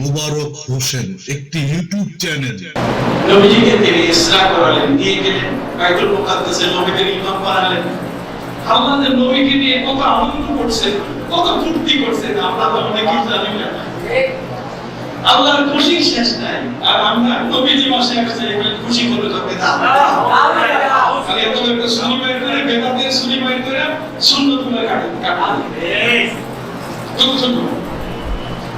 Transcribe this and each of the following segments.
মুবারক হোসেন একটি YouTube channel. নবীজিকে তিনি ইসরা করালেন নিয়ে গেলেন বাইতুল মুকাদ্দাসে নবীদের ইমাম বানালেন। আল্লাহর নবীকে নিয়ে কত আনন্দ করছেন কত ফুর্তি করছেন আমরা তো অনেকেই জানি না। আল্লাহর খুশির শেষ নাই আর আমরা নবীজি মাসে খুশি করে এত একটা করে সুনিমাই করে সুন্দর।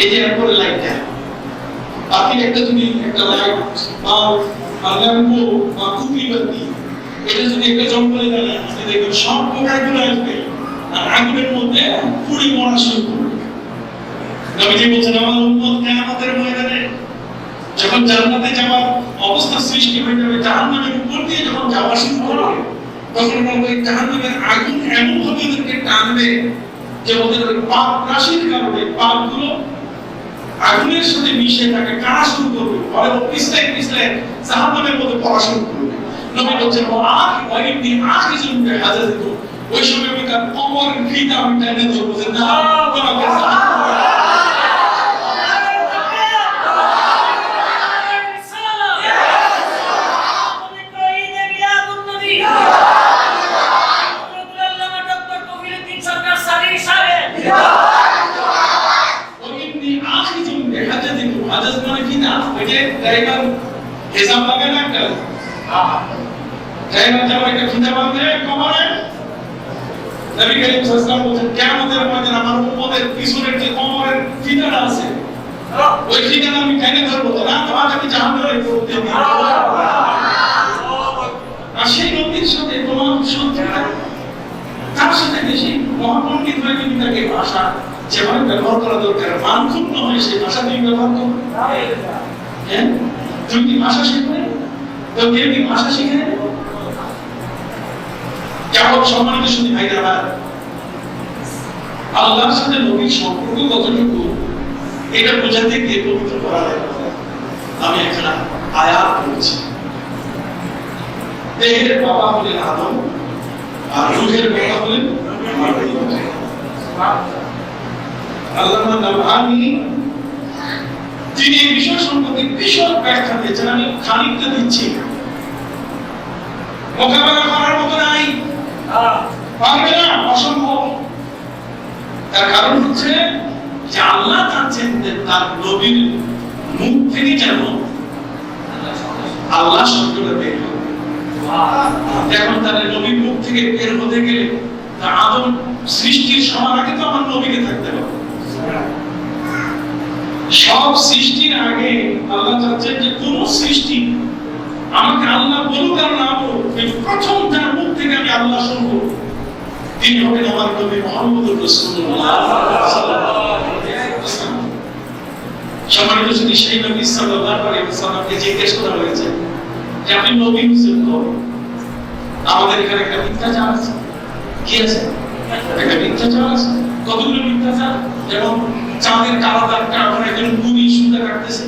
এই যে এরপরে লাইটটা আপনি একটা যদি একটা লাইট বা ল্যাম্পো বা কুপি বাতি এটা যদি একটা জঙ্গলে জ্বালান আপনি দেখবেন সব পোকাগুলো আসবে। আর আগুনের মধ্যে পুড়ি মরা শুরু করবে নবীজি বলছেন, আমার উম্মত কিয়ামতের ময়দানে? যখন জান্নাতে যাওয়ার অবস্থা সৃষ্টি হয়ে যাবে, জাহান্নামের উপর দিয়ে যখন যাওয়া শুরু করবে, তখন বলব এই জাহান্নামের আগুন এমন ভাবে ওদেরকে টানবে যে ওদের পাপ কারণে পাপগুলো আগুনের সাথে মিশে তাকে কাটা শুরু করবে। পরে ও পিছলে পিছলে জাহান্নামের মধ্যে পড়া শুরু করবে। নবী বলছেন, ও আখ আখ হাজার ওই সময় আমি তার কমর ফিতা আমি টেনে ধরবো যে, না ড্রাইভার হিসাব লাগে না একটা ড্রাইভার যখন একটা খিদা বাঁধে কমারে নবী করিম সাল্লাল্লাহু বলছেন কিয়ামতের ময়দানে আমার উম্মতের পিছনের যে কমরের ফিতাটা আছে ওই ফিতাটা আমি টেনে ধরবো না তোমাকে আমি জাহান্নামে দিব। আর সেই নবীর সাথে তোমার শত্রুতা? তার সাথে বেশি মহাপণ্ডিত হয়ে কিন্তু তাকে ভাষা যেভাবে ব্যবহার করা দরকার মানক্ষুণ্ণ হয়ে সেই ভাষা তুমি ব্যবহার করো। হ্যাঁ তুমি কি ভাষা শিখবে? তো কেউ কি ভাষা শিখে? কেমন সম্মানিত শুনি ভাইরা আমার আল্লাহর সাথে নবীর সম্পর্ক কতটুকু, এটা বোঝাতে গিয়ে পবিত্র করা আমি একটা আয়াত বলছি দেহের বাবা হলেন আদম, আর রুহের বাবা হলেন আল্লামা নাবহানি তিনি এই বিষয় সম্পর্কে বিশদ ব্যাখ্যা দিয়েছেন আমি খানিকটা দিচ্ছি। মোকাবেলা করার মতো নাই। পারবে না অসম্ভব। তার কারণ হচ্ছে যে আল্লাহ চাচ্ছেন তার নবীর মুখ থেকে যেন আল্লাহ শব্দটা বের হবে এখন নবীর মুখ থেকে বের হতে গেলে তা আদম সৃষ্টির সবার আগে তো আমার নবীকে থাকতে হবে। সব সৃষ্টির আগে আল্লাহ চাচ্ছেন যে কোন সৃষ্টি আমাকে আল্লাহ বলুক আর না বলুক প্রথম তার মুখ থেকে আমি আল্লাহ শুনব। তিনি হবেন আমার নবী মোহাম্মদ জিজ্ঞেস করা হয়েছে যে আপনি নবী হুসেন আমাদের এখানে একটা মিথ্যাচার আছে। কি আছে? একটা মিথ্যাচার আছে। কতগুলো মিথ্যাচার? যেমন চাঁদের কালা দাগটা এখন একজন গুণী সুতা কাটতেছে।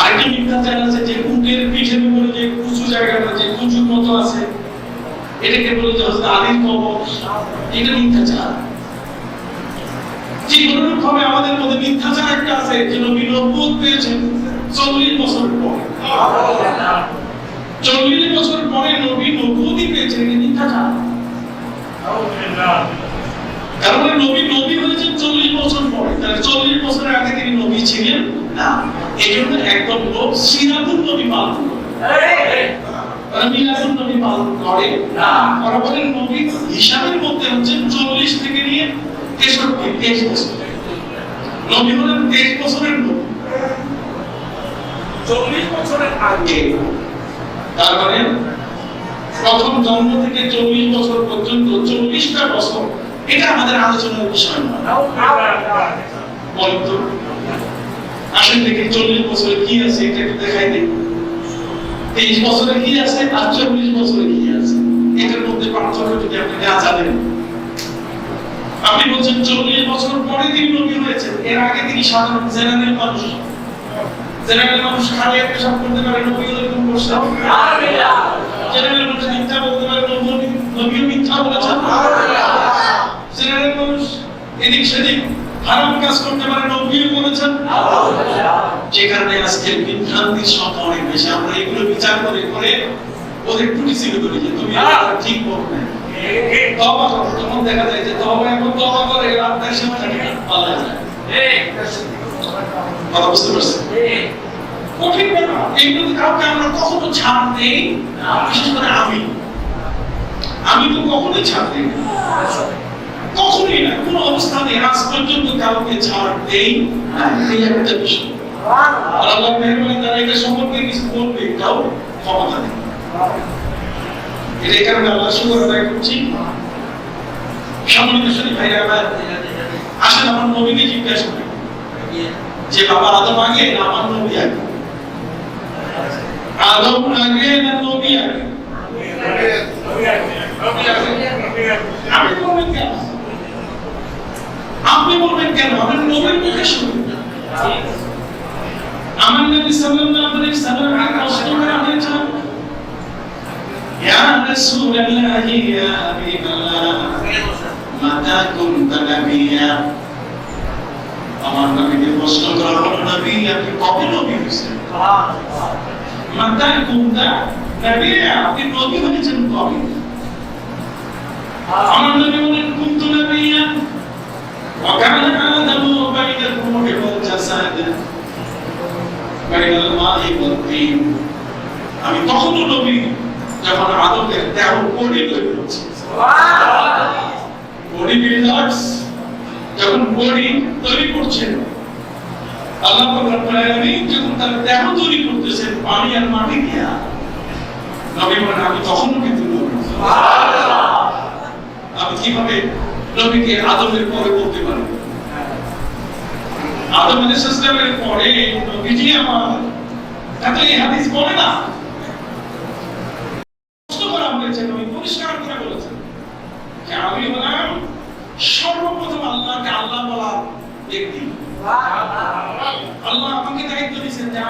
আরেকটা মিথ্যাচার আছে যে উটের পিঠের উপরে যে উঁচু জায়গাটা, যে কুচুর মতো আছে, এটাকে বলে যে হচ্ছে আদির কবর। এটা মিথ্যাচার। ঠিক অনুরূপ ভাবে আমাদের মধ্যে মিথ্যাচার একটা আছে যে নবী নবুয়ত পেয়েছেন চল্লিশ বছর পরে। চল্লিশ বছর পরে নবী নবুয়তি পেয়েছেন মিথ্যাচার। কারণ নবী নবী হয়েছেন চল্লিশ বছর পরে। তাহলে চল্লিশ বছরের আগে তিনি নবী ছিলেন? না। এই জন্য একদম লোক সিরাতুল নবী পালন মিলাদুল নবী পালন করে। না। ওরা বলেন নবী হিসাবের মধ্যে হচ্ছে চল্লিশ থেকে নিয়ে তেষট্টি তেইশ বছর। নবী হলেন তেইশ বছরের নবী। চল্লিশ বছরের আগে। তার মানে প্রথম জন্ম থেকে চল্লিশ বছর পর্যন্ত চল্লিশটা বছর এটা আমাদের আলোচনার বিষয় নয়। বলতো। আসেন দেখি চল্লিশ বছরে কি আছে এটা একটু দেখাই দিই। তেইশ বছরে কি আছে আর চল্লিশ বছরে কি আছে? এটার মধ্যে পার্থক্য যদি আপনি না জানেন। আপনি বলছেন চল্লিশ বছর পরে তিনি নবী হয়েছেন। এর আগে তিনি সাধারণ জেনারেল মানুষ। জেনারেল মানুষ খালি একটা সব করতে পারে নবী এরকম করছে জেনারেল মানুষ মিথ্যা বলতে পারে নবী মিথ্যা বলেছেন। এদিক সেদিক হারাম কাজ করতে পারে নবীও বলেছেন যে কারণে আজকে বিভ্রান্তির সংখ্যা অনেক বেশি আমরা এগুলো বিচার করে করে ওদের টুটিছিল করি যে তুমি ঠিক বলো ছাড় আমি। আমি তো কখনোই ছাড় দিই কখনোই না, কোনো অবস্থানে আজ পর্যন্ত কাউকে ছাড় দেই এই একটা বিষয়। আল্লাহ মেহরবানি তারা এটা সম্পর্কে কিছু বলবে এটাও ক্ষমতা নেই এটা কারণে আল্লাহ শুকর আদায় করছি। সম্মানিত শরীফ ভাইরা আমার আসেন আমার নবীকে জিজ্ঞাসা করি, যে বাবা আদম আগে না আমার নবী আগে? আদম আগে না নবী আগে? আপনি বলবেন কেন? আপনি বলবেন কেন? আমার নবীর মুখে শুনুন। আমার নবী সাল্লাল্লাহু আলাইহি সাল্লাম কষ্ট করে বলেছেন ইয়া রাসূলুল্লাহ, ইয়া হাবিবাল্লাহ, মাতা কুনতা নাবিয়্যা আমার নবীকে প্রশ্ন করা হলো নবী আপনি কবে নবী হয়েছেন? মাতা কুনতা নাবিয়্যা আপনি নবী হয়েছেন কবে? আমার নবী বলেন, কুনতু নাবিয়্যা وكان آدم بين الروح والجسد بين الماء والطين আমি তখনও নবী যখন আদমের দেহ বডি তৈরি হচ্ছে বডি বিল্ডার্স যখন বডি তৈরি করছেন আল্লাহ রব্বুল আলামিন যখন তার দেহ তৈরি করতেছেন পানি আর মাটি দিয়া নবী বলেন আমি তখনও কিন্তু নবী আমি কিভাবে নবীকে আদমের পরে বলতে পারি। আদম আলাইহিস সালামের পরে নবীজি আমার এত এই হাদিস বলে না।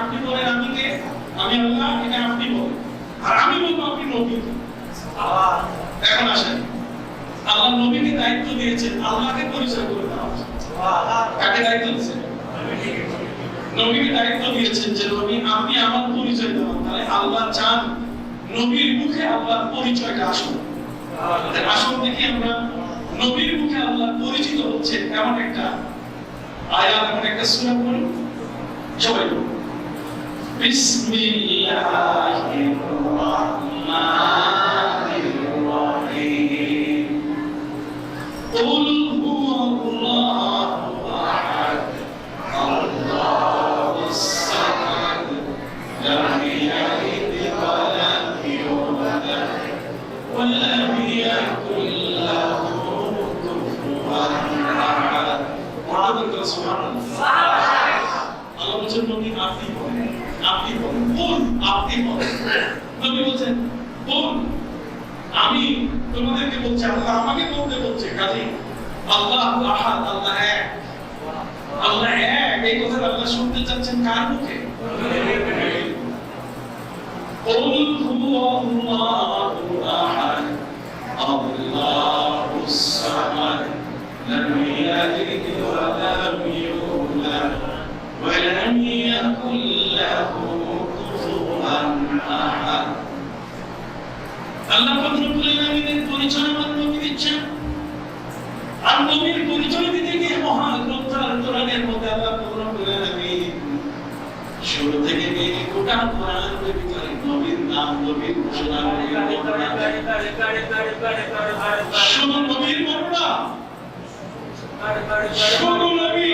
আপনি বলেন আমি আমি আল্লাহ, এটা আপনি বলেন। আর আমি বলব আপনি নবী। এখন আসেন। আল্লাহ নবীকে দায়িত্ব দিয়েছেন, আল্লাহকে পরিচয় করে দেওয়া কাকে দায়িত্ব দিয়েছেন? নবীকে দায়িত্ব দিয়েছেন যে, নবী, আপনি আমার পরিচয় দেওয়ান তাহলে আল্লাহ চান নবীর মুখে আল্লাহর পরিচয়টা আসুন আসুন দেখি আমরা নবীর মুখে আল্লাহ পরিচিত হচ্ছে এমন একটা আয়াত, এমন একটা সূরা পড়ি। সবাই পড়ুন। আপনি বলেন নবী বলছেন বল আমি তোমাদেরকে বলছি আল্লাহ আমাকে বলতে বলছে কাজে আল্লাহ আহাদ আল্লাহ এক আল্লাহ এক এই কথা আল্লাহ শুনতে চাচ্ছেন কার মুখে قل هو الله أحد الله الصمد لم يلد ولم يولد ولم يكن له كفوا أحد আল্লাহ রব্বুল পরিচয় আমার নবী দিচ্ছেন। আর নবীর পরিচয় দিতে গিয়ে মহান গ্রন্থ আল কোরআনের মধ্যে আল্লাহ রব্বুল আলামিন শুরু থেকে নিয়ে গোটা কোরআনের ভিতরে নবীর নাম, নবীর ঘোষণা শুধু নবীর বর্ণনা শুধু নবী।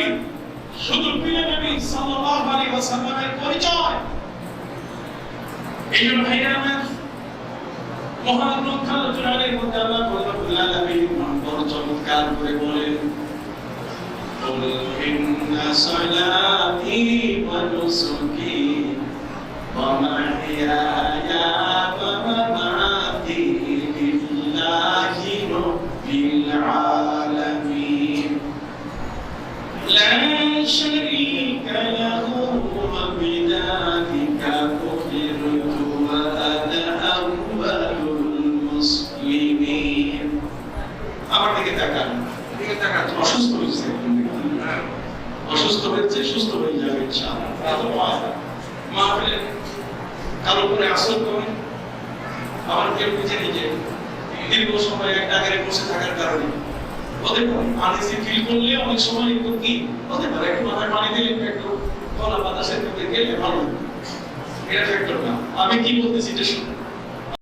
শুধু প্রিয় নবী সাল্লাল্লাহু আলাইহি ওয়াসাল্লামের পরিচয়। এই জন্য ভাইরা আমার মহান গ্রন্থালোচনার মধ্যে আল্লাহ রব্বুল আলামিন বড় চমৎকার করে বলেন قل إن صلاتي ونسكي ومحياي ومماتي لله رب العالمين لا شريك له অসুস্থ হয়েছে। অসুস্থ হয়েছে, সুস্থ হয়ে যাবে, ইনশাআল্লাহ। মা মা কারও উপরে আসল করে, আমার কেউ বুঝে নিজে দীর্ঘ সময় এক জায়গায় বসে থাকার কারণে। ওদের আনিসি ফিল করলে অনেক সময় একটু কি? হতে পারে, একটু মাথায় পানি দিলে একটু কলা বাতাসের মধ্যে গেলে ভালো। এটা ফ্যাক্টর না। আমি কি বলতেছি এটা শুনুন